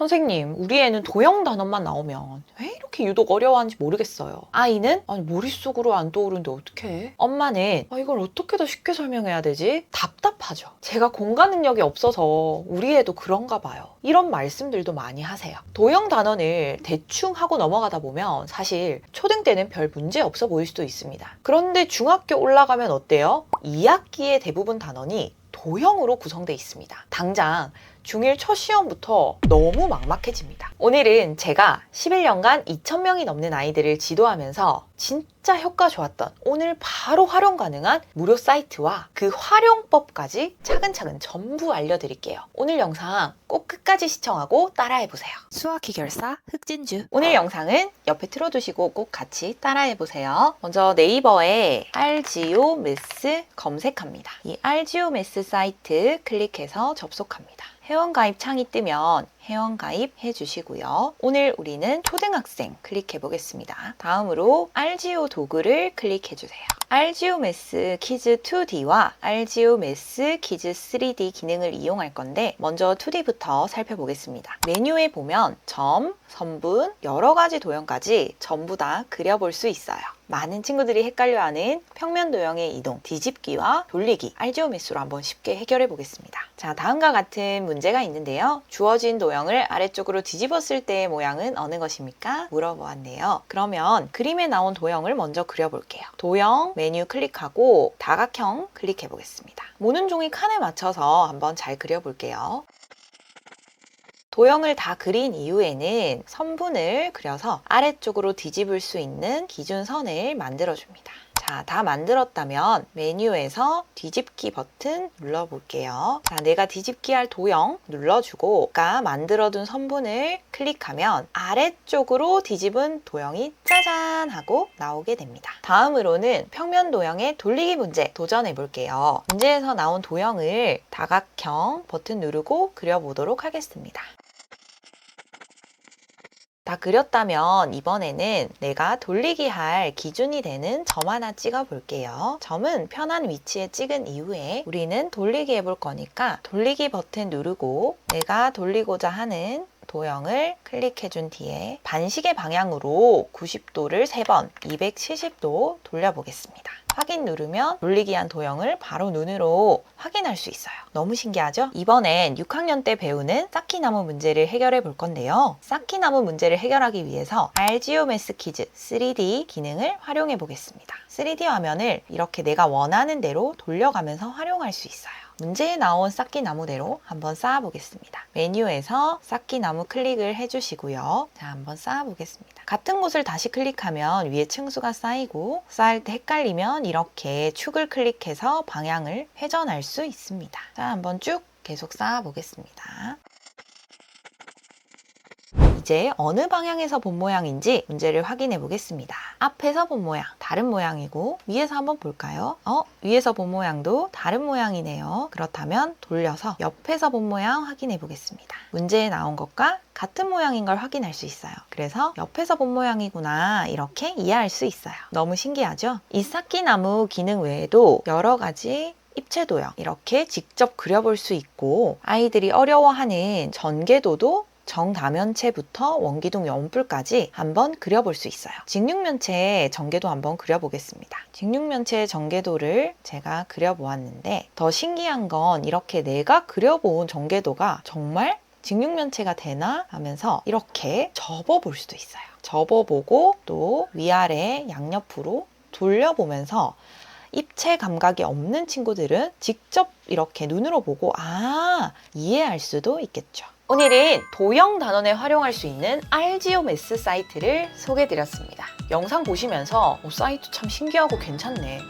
선생님, 우리 애는 도형 단어만 나오면 왜 이렇게 유독 어려워하는지 모르겠어요. 아이는 아니 머릿속으로 안 떠오르는데 어떡해? 엄마는 아, 이걸 어떻게 더 쉽게 설명해야 되지? 답답하죠. 제가 공간 능력이 없어서 우리 애도 그런가 봐요. 이런 말씀들도 많이 하세요. 도형 단원을 대충 하고 넘어가다 보면 사실 초등 때는 별 문제 없어 보일 수도 있습니다. 그런데 중학교 올라가면 어때요? 2학기의 대부분 단원이 도형으로 구성되어 있습니다. 당장 중1 첫 시험부터 너무 막막해집니다. 오늘은 제가 11년간 2,000명이 넘는 아이들을 지도하면서 진짜 효과 좋았던 오늘 바로 활용 가능한 무료 사이트와 그 활용법까지 차근차근 전부 알려드릴게요. 오늘 영상 꼭 끝까지 시청하고 따라해보세요. 수학 해결사 흑진주. 오늘 영상은 옆에 틀어두시고 꼭 같이 따라해보세요. 먼저 네이버에 알지오 메스 검색합니다. 이 알지오 메스 사이트 클릭해서 접속합니다. 회원가입 창이 뜨면 회원가입 해주시고요. 오늘 우리는 초등학생 클릭해 보겠습니다. 다음으로 알지오 도구를 클릭해 주세요. 메스 키즈 2D와 알지오 메스 키즈 3D 기능을 이용할 건데 먼저 2D부터 살펴보겠습니다. 메뉴에 보면 점, 선분, 여러 가지 도형까지 전부 다 그려볼 수 있어요. 많은 친구들이 헷갈려하는 평면 도형의 이동, 뒤집기와 돌리기, 알지오 메스로 한번 쉽게 해결해 보겠습니다. 자, 다음과 같은 문제가 있는데요. 주어진 도형을 아래쪽으로 뒤집었을 때의 모양은 어느 것입니까? 물어보았네요. 그러면 그림에 나온 도형을 먼저 그려볼게요. 도형 메뉴 클릭하고 다각형 클릭해 보겠습니다. 모는 종이 칸에 맞춰서 한번 잘 그려볼게요. 도형을 다 그린 이후에는 선분을 그려서 아래쪽으로 뒤집을 수 있는 기준선을 만들어줍니다. 자, 다 만들었다면 메뉴에서 뒤집기 버튼 눌러볼게요. 자, 내가 뒤집기 할 도형 눌러주고 아까 만들어둔 선분을 클릭하면 아래쪽으로 뒤집은 도형이 짜잔 하고 나오게 됩니다. 다음으로는 평면 도형의 돌리기 문제 도전해 볼게요. 문제에서 나온 도형을 다각형 버튼 누르고 그려보도록 하겠습니다. 다 그렸다면 이번에는 내가 돌리기 할 기준이 되는 점 하나 찍어 볼게요. 점은 편한 위치에 찍은 이후에 우리는 돌리기 해볼 거니까 돌리기 버튼 누르고 내가 돌리고자 하는 도형을 클릭해 준 뒤에 반시계 방향으로 90도를 3번, 270도 돌려보겠습니다. 확인 누르면 돌리기 한 도형을 바로 눈으로 확인할 수 있어요. 너무 신기하죠? 이번엔 6학년 때 배우는 쌓기나무 문제를 해결해 볼 건데요. 쌓기나무 문제를 해결하기 위해서 알지오메스 키즈 3D 기능을 활용해 보겠습니다. 3D 화면을 이렇게 내가 원하는 대로 돌려가면서 활용할 수 있어요. 문제에 나온 쌓기나무대로 한번 쌓아보겠습니다. 메뉴에서 쌓기나무 클릭을 해주시고요. 자, 한번 쌓아보겠습니다. 같은 곳을 다시 클릭하면 위에 층수가 쌓이고 쌓일 때 헷갈리면 이렇게 축을 클릭해서 방향을 회전할 수 있습니다. 자, 한번 쭉 계속 쌓아보겠습니다. 이제 어느 방향에서 본 모양인지 문제를 확인해 보겠습니다. 앞에서 본 모양 다른 모양이고 위에서 한번 볼까요? 어? 위에서 본 모양도 다른 모양이네요. 그렇다면 돌려서 옆에서 본 모양 확인해 보겠습니다. 문제에 나온 것과 같은 모양인 걸 확인할 수 있어요. 그래서 옆에서 본 모양이구나 이렇게 이해할 수 있어요. 너무 신기하죠? 이 쌓기나무 기능 외에도 여러 가지 입체 도형 이렇게 직접 그려볼 수 있고 아이들이 어려워하는 전개도도 정다면체부터 원기둥 연뿔까지 한번 그려볼 수 있어요. 직육면체의 전개도 한번 그려보겠습니다. 직육면체의 전개도를 제가 그려보았는데 더 신기한 건 이렇게 내가 그려본 전개도가 정말 직육면체가 되나 하면서 이렇게 접어볼 수도 있어요. 접어보고 또 위아래 양옆으로 돌려보면서 입체 감각이 없는 친구들은 직접 이렇게 눈으로 보고 아 이해할 수도 있겠죠. 오늘은 도형 단원에 활용할 수 있는 알지오메스 사이트를 소개드렸습니다. 영상 보시면서 어, 사이트 참 신기하고 괜찮네.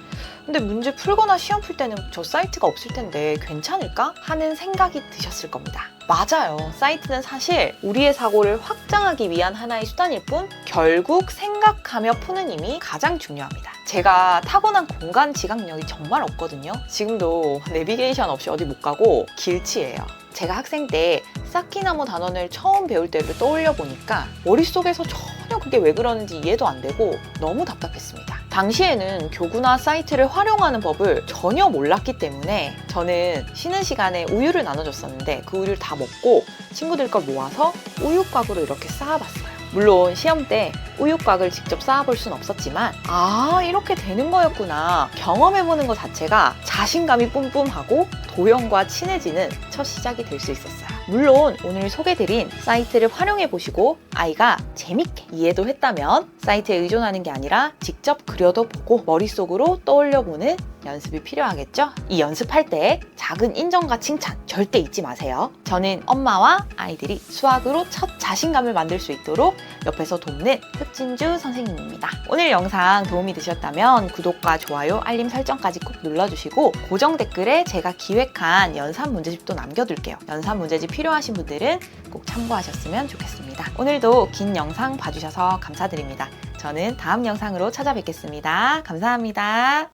근데 문제 풀거나 시험 풀 때는 저 사이트가 없을 텐데 괜찮을까? 하는 생각이 드셨을 겁니다. 맞아요. 사이트는 사실 우리의 사고를 확장하기 위한 하나의 수단일 뿐 결국 생각하며 푸는 힘이 가장 중요합니다. 제가 타고난 공간 지각력이 정말 없거든요. 지금도 내비게이션 없이 어디 못 가고 길치예요. 제가 학생 때 쌓기나무 단원을 처음 배울 때를 떠올려 보니까 머릿속에서 전혀 그게 왜 그러는지 이해도 안 되고 너무 답답했습니다. 당시에는 교구나 사이트를 활용하는 법을 전혀 몰랐기 때문에 저는 쉬는 시간에 우유를 나눠줬었는데 그 우유를 다 먹고 친구들 걸 모아서 우유곽으로 이렇게 쌓아봤어요. 물론 시험 때 우유곽을 직접 쌓아볼 순 없었지만 아 이렇게 되는 거였구나 경험해보는 것 자체가 자신감이 뿜뿜하고 도형과 친해지는 첫 시작이 될 수 있었어요. 물론 오늘 소개드린 사이트를 활용해 보시고 아이가 재밌게 이해도 했다면 사이트에 의존하는 게 아니라 직접 그려도 보고 머릿속으로 떠올려 보는 연습이 필요하겠죠? 이 연습할 때 작은 인정과 칭찬 절대 잊지 마세요. 저는 엄마와 아이들이 수학으로 첫 자신감을 만들 수 있도록 옆에서 돕는 흑진주 선생님입니다. 오늘 영상 도움이 되셨다면 구독과 좋아요, 알림 설정까지 꼭 눌러주시고 고정 댓글에 제가 기획한 연산 문제집도 남겨둘게요. 연산 문제집 필요하신 분들은 꼭 참고하셨으면 좋겠습니다. 오늘도 긴 영상 봐주셔서 감사드립니다. 저는 다음 영상으로 찾아뵙겠습니다. 감사합니다.